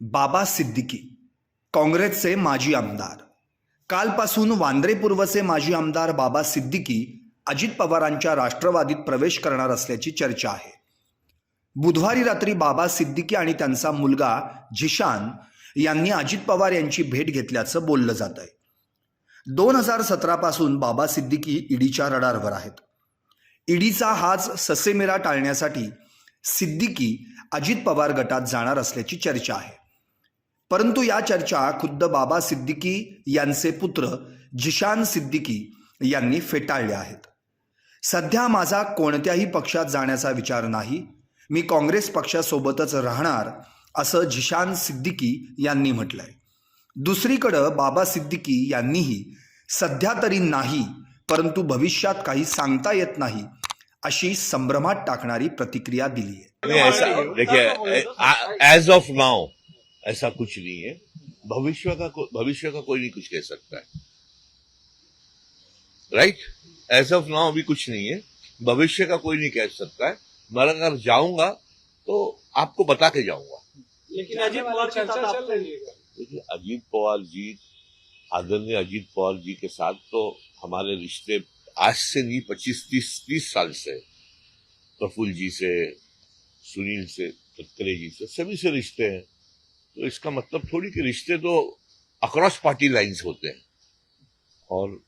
बाबा सिद्दीकी काँग्रेसचे माजी आमदार. कालपासून वांद्रे पूर्वचे माजी आमदार बाबा सिद्दीकी अजित पवारांच्या राष्ट्रवादीत प्रवेश करणार असल्याची चर्चा आहे. बुधवारी रात्री बाबा सिद्दीकी आणि त्यांचा मुलगा झिशान यांनी अजित पवार यांची भेट घेतल्याचं बोललं जात आहे दोन हजार सतरापासून बाबा सिद्दीकी ईडीच्या रडारवर आहेत. ईडीचा हाच ससेमेरा टाळण्यासाठी सिद्दीकी अजित पवार गटात जाणार असल्याची चर्चा आहे. परंतु या चर्चा खुद्द बाबा सिद्दीकी यांचे पुत्र जिशान सिद्दीकी यांनी फेटाळल्या आहेत. सध्या माझा कोणत्याही पक्षात जाण्याचा विचार नाही. मी काँग्रेस पक्षासोबतच राहणार असं जिशान सिद्दीकी यांनी म्हटलंय. दुसरीकडं बाबा सिद्दीकी यांनीही सध्या तरी नाही परंतु भविष्यात काही सांगता येत नाही अशी संभ्रमात टाकणारी प्रतिक्रिया दिली आहे ऑफ नाव ऐसा कुछ नहीं है। भविष्य का भविष्य का कोई नहीं कुछ कह सकता है। राइट एज ऑफ़ नाउ अभी कुछ नहीं है। भविष्य का कोई नहीं कह सकता है। मैं अगर जाऊँगा तो आपको बता के जाऊँगा। लेकिन अजीत पवार के साथ आप देखिए अजीत पवार जी आदरणीय अजीत पवार जी के साथ तो हमारे रिश्ते आज से नहीं पच्चीस तीस तीस साल से प्रफुल्ल जी से सुनील से तत्करे जी से सभी से रिश्ते हैं। तो इसका मतलब थोड़ी कि रिश्ते तो अक्रॉस पार्टी लाइंस होते हैं। और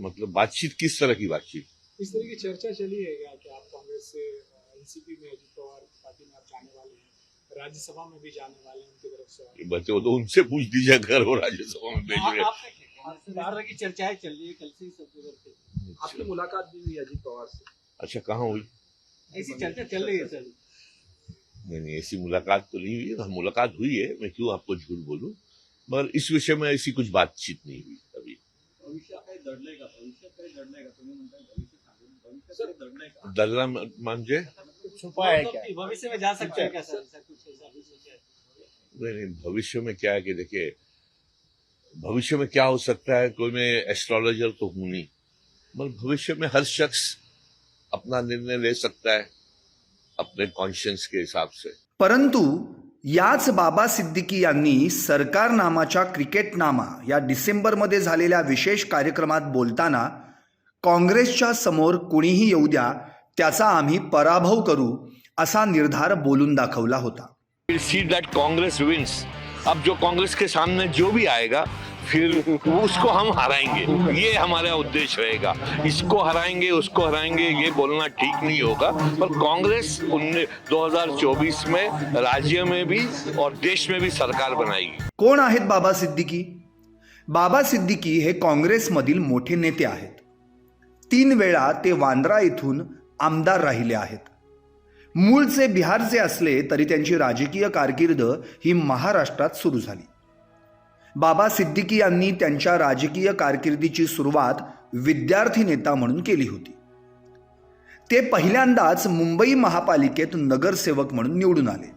मतलब बातचीत किस तरह की बातचीत? इस तरह की चर्चा चली है क्या कि आप कांग्रेस से एनसीपी में अजीत पवार पार्टी में आप जाने वाले हैं राज्यसभा में भी जाने वाले हैं उनकी तरफ़ से? बच्चे वो तो उनसे पूछ दीजिए अगर वो राज्यसभा में भेज रहे तरह की चर्चाएँ चल रही है कल से ही सब पे आपकी मुलाकात भी हुई अजित पवार से। अच्छा कहाँ हुई? ऐसी चर्चा चल रही है सर। नहीं नहीं ऐसी मुलाकात तो नहीं हुई हाँ, मुलाकात हुई है मैं क्यों आपको झूठ बोलूँ? मगर इस विषय में ऐसी कुछ बातचीत नहीं हुई अभी। भविष्यात मान म्हणजे छुपा है क्या? भविष्य में जा सकते हैं क्या सर? है? नहीं नहीं भविष्य में क्या है कि देखिए भविष्य में क्या हो सकता है कोई मैं एस्ट्रोलॉजर तो हूँ नहीं। मगर भविष्य में हर शख्स अपना निर्णय ले सकता है। अपने कॉन्शियंस के हिसाब से। परंतु याच बाबा सिद्दीकी यांनी सरकार नामाच्या क्रिकेटनामा या डिसेंबरमध्ये झालेल्या विशेष कार्यक्रमात बोलताना काँग्रेसच्या समोर कुणीही येऊ द्या त्याचा आम्ही पराभव करू असा निर्धार बोलून दाखवला होता. सी दैट कांग्रेस विंस अब जो कांग्रेस के सामने जो भी आएगा फिर उसको हम हराएंगे। ये हमारा उद्देश्य रहेगा। इसको हराएंगे उसको हराएंगे ये बोलना ठीक नहीं होगा। पर कांग्रेस उन्नीस 2024 में राज्य में भी और देश में भी सरकार बनाएगी। कोण आहेत बाबा सिद्दीकी? बाबा सिद्दीकी हे काँग्रेसमधील मोठे नेते आहेत. तीन वेळा ते वांद्रा येथून आमदार राहिले आहेत. मूळचे बिहारचे असले तरी त्यांची राजकीय कारकीर्द ही महाराष्ट्रात सुरू झाली. बाबा सिद्दीकी यांनी त्यांच्या राजकीय कारकिर्दीची सुरुवात विद्यार्थी नेता म्हणून केली होती. ते पहिल्यांदाच मुंबई महापालिकेत नगरसेवक म्हणून निवडून आले.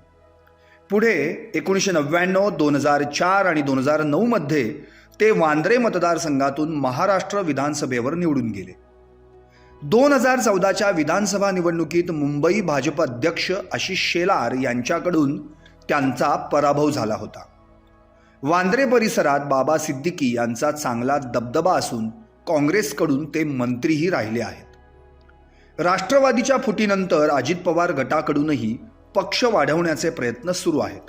पुढे एकोणीसशे नव्याण्णव दोन हजार चार आणि दोन हजार नऊमध्ये ते वांद्रे मतदारसंघातून महाराष्ट्र विधानसभेवर निवडून गेले. दोन हजार चौदाच्या विधानसभा निवडणुकीत मुंबई भाजप अध्यक्ष आशिष शेलार यांच्याकडून त्यांचा पराभव झाला होता. वांद्रे परिसरात बाबा सिद्दीकी यांचा चांगला दबदबा असून काँग्रेसकडून ते मंत्रीही राहिले आहेत. राष्ट्रवादीच्या फुटीनंतर अजित पवार गटाकडूनही पक्ष वाढवण्याचे प्रयत्न सुरू आहेत.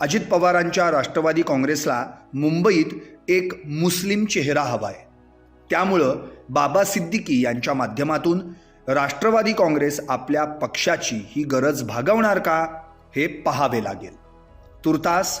अजित पवारांच्या राष्ट्रवादी काँग्रेसला मुंबईत एक मुस्लिम चेहरा हवा आहे त्यामुळं बाबा सिद्दीकी यांच्या माध्यमातून राष्ट्रवादी काँग्रेस आपल्या पक्षाची ही गरज भागवणार का हे पाहावे लागेल. तुर्तास